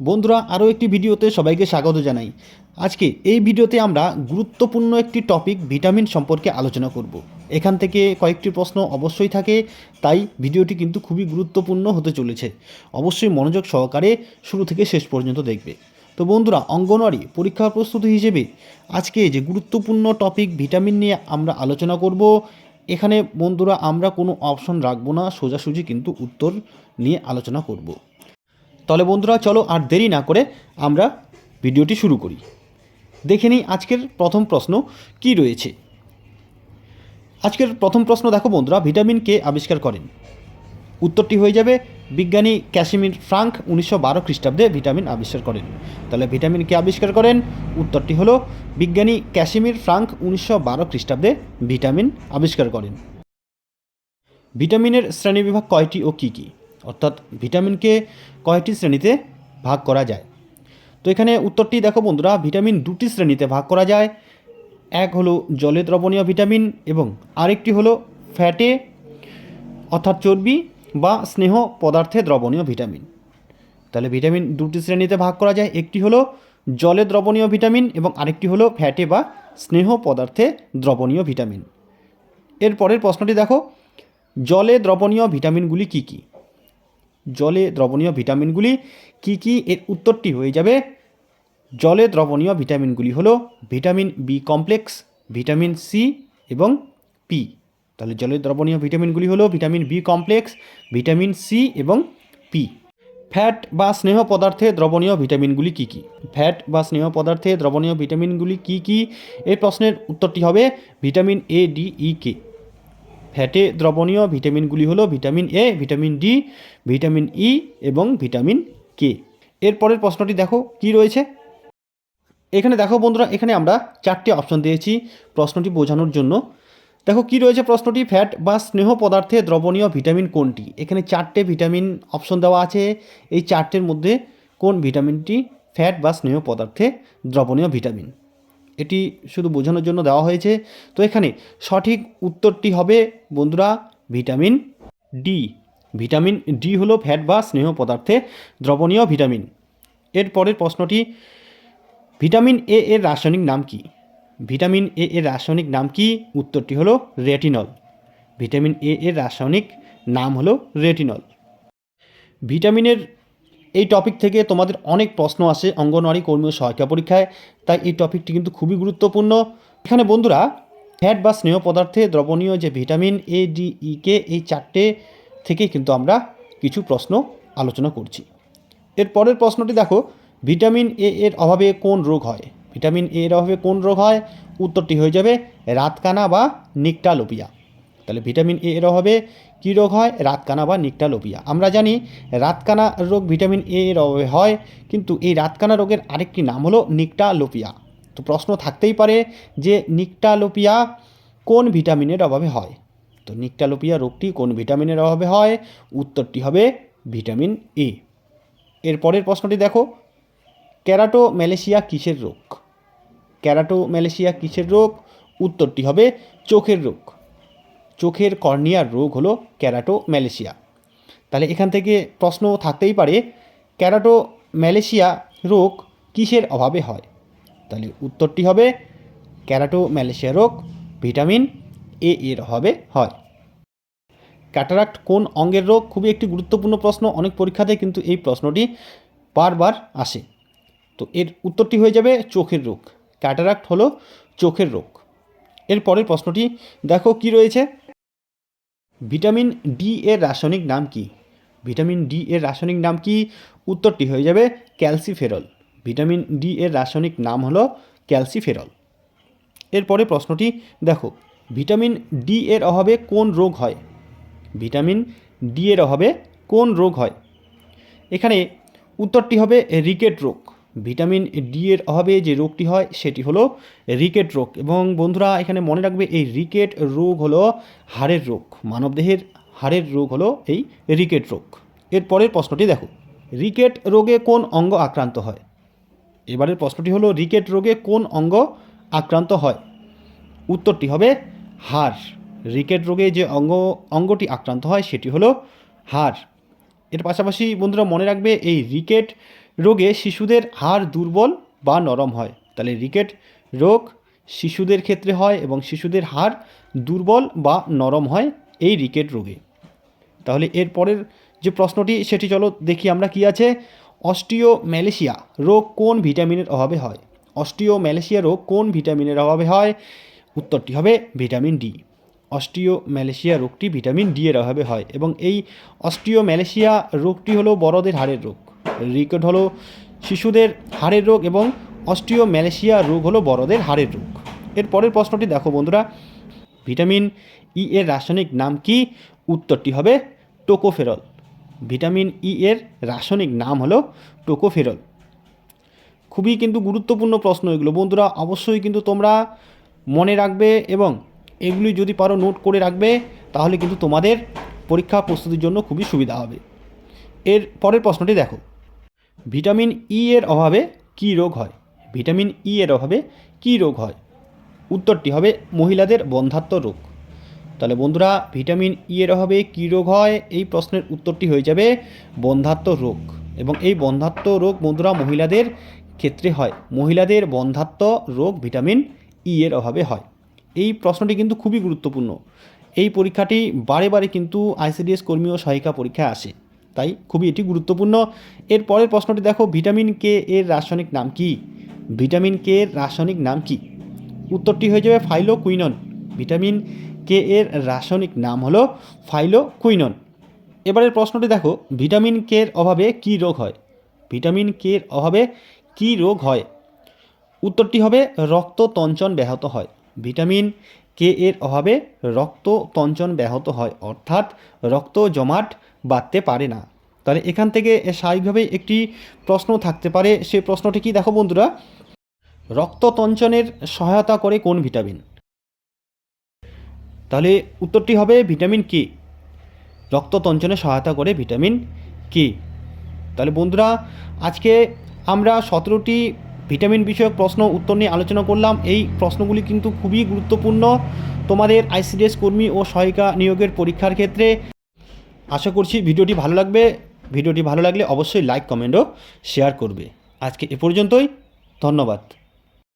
বন্ধুরা, আরও একটি ভিডিওতে সবাইকে স্বাগত জানাই। আজকে এই ভিডিওতে আমরা গুরুত্বপূর্ণ একটি টপিক ভিটামিন সম্পর্কে আলোচনা করব। এখান থেকে কয়েকটি প্রশ্ন অবশ্যই থাকে, তাই ভিডিওটি কিন্তু খুবই গুরুত্বপূর্ণ হতে চলেছে। অবশ্যই মনোযোগ সহকারে শুরু থেকে শেষ পর্যন্ত দেখবে। তো বন্ধুরা, অঙ্গনওয়াড়ি পরীক্ষার প্রস্তুতি হিসেবে আজকে যে গুরুত্বপূর্ণ টপিক ভিটামিন নিয়ে আমরা আলোচনা করব, এখানে বন্ধুরা আমরা কোনো অপশন রাখব না, সোজাসুজি কিন্তু উত্তর নিয়ে আলোচনা করব। তাহলে বন্ধুরা চলো আর দেরি না করে আমরা ভিডিওটি শুরু করি। দেখে নিই আজকের প্রথম প্রশ্ন কি রয়েছে। আজকের প্রথম প্রশ্ন দেখো বন্ধুরা, ভিটামিন কে আবিষ্কার করেন? উত্তরটি হয়ে যাবে, বিজ্ঞানী ক্যাসিমির ফ্রাঙ্ক উনিশশো বারো খ্রিস্টাব্দে ভিটামিন আবিষ্কার করেন। তাহলে ভিটামিন কে আবিষ্কার করেন? উত্তরটি হলো, বিজ্ঞানী ক্যাসিমির ফ্রাঙ্ক উনিশশো বারো খ্রিস্টাব্দে ভিটামিন আবিষ্কার করেন। ভিটামিনের শ্রেণীবিভাগ কয়টি ও কী কী? অর্থাৎ ভিটামিনকে কয়টি শ্রেণীতে ভাগ করা যায়। তো এখানে উত্তরটি দেখো বন্ধুরা, ভিটামিন দুটি শ্রেণীতে ভাগ করা যায়। এক হলো জলে দ্রবণীয় ভিটামিন এবং আরেকটি হলো ফ্যাটে, অর্থাৎ চর্বি বা স্নেহ পদার্থে দ্রবণীয় ভিটামিন। তাহলে ভিটামিন দুটি শ্রেণীতে ভাগ করা যায়, একটি হলো জলে দ্রবণীয় ভিটামিন এবং আরেকটি হলো ফ্যাটে বা স্নেহ পদার্থে দ্রবণীয় ভিটামিন। এর পরের প্রশ্নটি দেখো, জলে দ্রবণীয় ভিটামিনগুলি কি কি? জলে দ্রবণীয় ভিটামিনগুলি কি কি? এর উত্তরটি হয়ে যাবে। জলে দ্রবণীয় ভিটামিনগুলি হলো vitamin B complex vitamin C এবং পি তাহলে জলে দ্রবণীয় ভিটামিনগুলি হলো vitamin B complex vitamin C এবং পি ফ্যাট বা স্নেহ পদার্থে দ্রবণীয় ভিটামিনগুলি কি কি? ফ্যাট বা স্নেহ পদার্থে দ্রবণীয় ভিটামিনগুলি কি কি? এই প্রশ্নের উত্তরটি হবে ভিটামিন এ ডি ই কে ফ্যাটে দ্রবণীয় ভিটামিনগুলি হলো vitamin A, vitamin D, vitamin E এবং ভিটামিন কে। এরপরের প্রশ্নটি দেখো, কি রয়েছে? এখানে দেখো বন্ধুরা, এখানে আমরা চারটি অপশন দিয়েছি প্রশ্নটি বোঝানোর জন্য। দেখো, কি রয়েছে প্রশ্নটি? ফ্যাট বা স্নেহ পদার্থে দ্রবণীয় ভিটামিন কোনটি? এখানে চারটে ভিটামিন অপশন দেওয়া আছে। এই চারটের মধ্যে কোন ভিটামিনটি ফ্যাট বা স্নেহ পদার্থে দ্রবণীয় ভিটামিন? এটি শুধু বোঝানোর জন্য দেওয়া হয়েছে। তো এখানে সঠিক উত্তরটি হবে, বন্ধুরা, ভিটামিন ডি। ভিটামিন ডি হলো ফ্যাট বা স্নেহ পদার্থে দ্রবণীয় ভিটামিন। এর পরের প্রশ্নটি, ভিটামিন এ এর রাসায়নিক নাম কি? ভিটামিন এ এর রাসায়নিক নাম কি? উত্তরটি হলো রেটিনল। ভিটামিন এ এর রাসায়নিক নাম হলো রেটিনল। ভিটামিনের এই টপিক থেকে তোমাদের অনেক প্রশ্ন আসে অঙ্গনওয়াড়ি কর্মী সহায়িকা পরীক্ষায়, তাই এই টপিকটি কিন্তু খুবই গুরুত্বপূর্ণ। এখানে বন্ধুরা, ফ্যাট বা স্নেহ পদার্থে দ্রবণীয় যে ভিটামিন এ ডি ই কে এই চারটে থেকে কিন্তু আমরা কিছু প্রশ্ন আলোচনা করছি। এর পরের প্রশ্নটি দেখো, ভিটামিন এ এর অভাবে কোন রোগ হয়? ভিটামিন এ এর অভাবে কোন রোগ হয়? উত্তরটি হয়ে যাবে, রাতকানা বা নিকটালোপিয়া। তাহলে ভিটামিন এ এর অভাবে কী রোগ হয়? রাতকানা বা নিকটালোপিয়া। আমরা জানি রাতকানা রোগ ভিটামিন এ এর অভাবে হয়, কিন্তু এই রাতকানা রোগের আরেকটি নাম হলো নিকটালোপিয়া। তো প্রশ্ন থাকতেই পারে যে নিকটালোপিয়া কোন ভিটামিনের অভাবে হয়? তো নিকটালোপিয়া রোগটি কোন ভিটামিনের অভাবে হয়? উত্তরটি হবে ভিটামিন এ। এর পরের প্রশ্নটি দেখো। ক্যারাটো ম্যালেশিয়া কিসের রোগ? ক্যারাটো ম্যালেশিয়া কিসের রোগ? উত্তরটি হবে চোখের রোগ। চোখের কর্নিয়ার রোগ হলো ক্যারাটো ম্যালেশিয়া তাহলে এখান থেকে প্রশ্ন থাকতেই পারে ক্যারাটো ম্যালেশিয়া রোগ কিসের অভাবে হয়? তাহলে উত্তরটি হবে ক্যারাটো ম্যালেশিয়া রোগ ভিটামিন এ এর অভাবে হয়। ক্যাটারাক্ট কোন অঙ্গের রোগ? খুবই একটি গুরুত্বপূর্ণ প্রশ্ন, অনেক পরীক্ষাতে কিন্তু এই প্রশ্নটি বারবার আসে। তো এর উত্তরটি হয়ে যাবে চোখের রোগ। ক্যাটারাক্ট হলো চোখের রোগ। এর পরের প্রশ্নটি, দেখো কি রয়েছে? ভিটামিন ডি এর রাসায়নিক নাম কি? ভিটামিন ডি এর রাসায়নিক নাম কি? উত্তরটি হয়ে যাবে ক্যালসিফেরল। ভিটামিন ডি এর রাসায়নিক নাম হলো ক্যালসিফেরল। এরপরে প্রশ্নটি, দেখো, ভিটামিন ডি এর অভাবে কোন রোগ হয়? ভিটামিন ডি এর অভাবে কোন রোগ হয়? এখানে উত্তরটি হবে রিকেট রোগ। ভিটামিন ডি এর অভাবে যে রোগটি হয়, সেটি হলো রিকেট রোগ। এবং বন্ধুরা, এখানে মনে রাখবে, এই রিকেট রোগ হলো হাড়ের রোগ। মানবদেহের হাড়ের রোগ হলো এই রিকেট রোগ। এর পরের প্রশ্নটি দেখো। রিকেট রোগে কোন অঙ্গ আক্রান্ত হয়? এবারের প্রশ্নটি হলো, রিকেট রোগে কোন অঙ্গ আক্রান্ত হয়? উত্তরটি হবে হাড়। রিকেট রোগে যে অঙ্গ, অঙ্গটি আক্রান্ত হয়, সেটি হলো হাড়। এর পাশাপাশি বন্ধুরা মনে রাখবে, এই রিকেট রোগে শিশুদের হাড় দুর্বল বা নরম হয়। তাহলে রিকেট রোগ শিশুদের ক্ষেত্রে হয় এবং শিশুদের হাড় দুর্বল বা নরম হয় এই রিকেট রোগে। তাহলে এর পরের যে প্রশ্নটি, সেটি চলো দেখি আমরা কি আছে। অস্টিও ম্যালেশিয়া রোগ কোন ভিটামিনের অভাবে হয়? অস্টিও ম্যালেশিয়া রোগ কোন ভিটামিনের অভাবে হয়? উত্তরটি হবে ভিটামিন ডি। অস্টিও ম্যালেশিয়া রোগটি ভিটামিন ডি এর অভাবে হয় এবং এই অস্টিও ম্যালেশিয়া রোগটি হলো বড়দের হাড়ের রোগ। রিকেট হলো শিশুদের হাড়ের রোগ এবং অস্টিও ম্যালেশিয়া রোগ হলো বড়দের হাড়ের রোগ। এর পরের প্রশ্নটি দেখো বন্ধুরা। ভিটামিন ই এর রাসায়নিক নাম কি? উত্তরটি হবে টোকোফেরল। ভিটামিন ই এর রাসায়নিক নাম হলো টোকোফেরল। খুবই কিন্তু গুরুত্বপূর্ণ প্রশ্ন এগুলো। বন্ধুরা, অবশ্যই কিন্তু তোমরা মনে রাখবে এবং এগুলি যদি পারো নোট করে রাখবে, তাহলে কিন্তু তোমাদের পরীক্ষা প্রস্তুতির জন্য খুবই সুবিধা হবে। এর পরের প্রশ্নটি দেখো। ভিটামিন ই এর অভাবে কী রোগ হয়? ভিটামিন ই এর অভাবে কী রোগ হয়? উত্তরটি হবে মহিলাদের বন্ধাত্ম রোগ। তাহলে বন্ধুরা, ভিটামিন ই এর অভাবে কী রোগ হয়? এই প্রশ্নের উত্তরটি হয়ে যাবে বন্ধাত্ম রোগ। এবং এই বন্ধাত্ম রোগ বন্ধুরা মহিলাদের ক্ষেত্রে হয়। মহিলাদের বন্ধাত্ম রোগ ভিটামিন ই এর অভাবে হয়। এই প্রশ্নটি কিন্তু খুবই গুরুত্বপূর্ণ। এই পরীক্ষাটি বারে বারে কিন্তু আইসিডিএস কর্মী ও সহায়িকা পরীক্ষায় আসে। তাই খুবই এটি গুরুত্বপূর্ণ। এর পরের প্রশ্নটি দেখো, ভিটামিন কে এর রাসায়নিক নাম কি? ভিটামিন কে এর রাসায়নিক নাম কি? উত্তরটি হয়ে যাবে ফাইলোকুইনন ভিটামিন কে এর রাসায়নিক নাম হলো ফাইলোকুইনন এবারের প্রশ্নটি দেখো, ভিটামিন কে এর অভাবে কী রোগ হয়? ভিটামিন কে এর অভাবে কী রোগ হয়? উত্তরটি হবে রক্ত তঞ্চন ব্যাহত হয়। ভিটামিন কে এর অভাবে রক্ত তঞ্চন ব্যাহত হয়, অর্থাৎ রক্ত জমাট বাঁধতে পারে না। তাহলে এখান থেকে স্বাভাবিকভাবেই একটি প্রশ্ন থাকতে পারে। সে প্রশ্নটি কি? দেখো বন্ধুরা, রক্ত তঞ্চনের সহায়তা করে কোন ভিটামিন? তাহলে উত্তরটি হবে ভিটামিন কে। রক্ত তঞ্চনে সহায়তা করে ভিটামিন কে। তাহলে বন্ধুরা, আজকে আমরা সতেরোটি ভিটামিন বিষয়ক প্রশ্ন উত্তর নিয়ে আলোচনা করলাম। এই প্রশ্নগুলি কিন্তু খুবই গুরুত্বপূর্ণ। তোমাদের আইসিডিএস কর্মী ও সহায়িকা নিয়োগের পরীক্ষার ক্ষেত্রে আশা করছি ভিডিওটি ভালো লাগবে। ভিডিওটি ভালো লাগলে অবশ্যই লাইক কমেন্টও শেয়ার করবে। আজকে এ পর্যন্তই। ধন্যবাদ।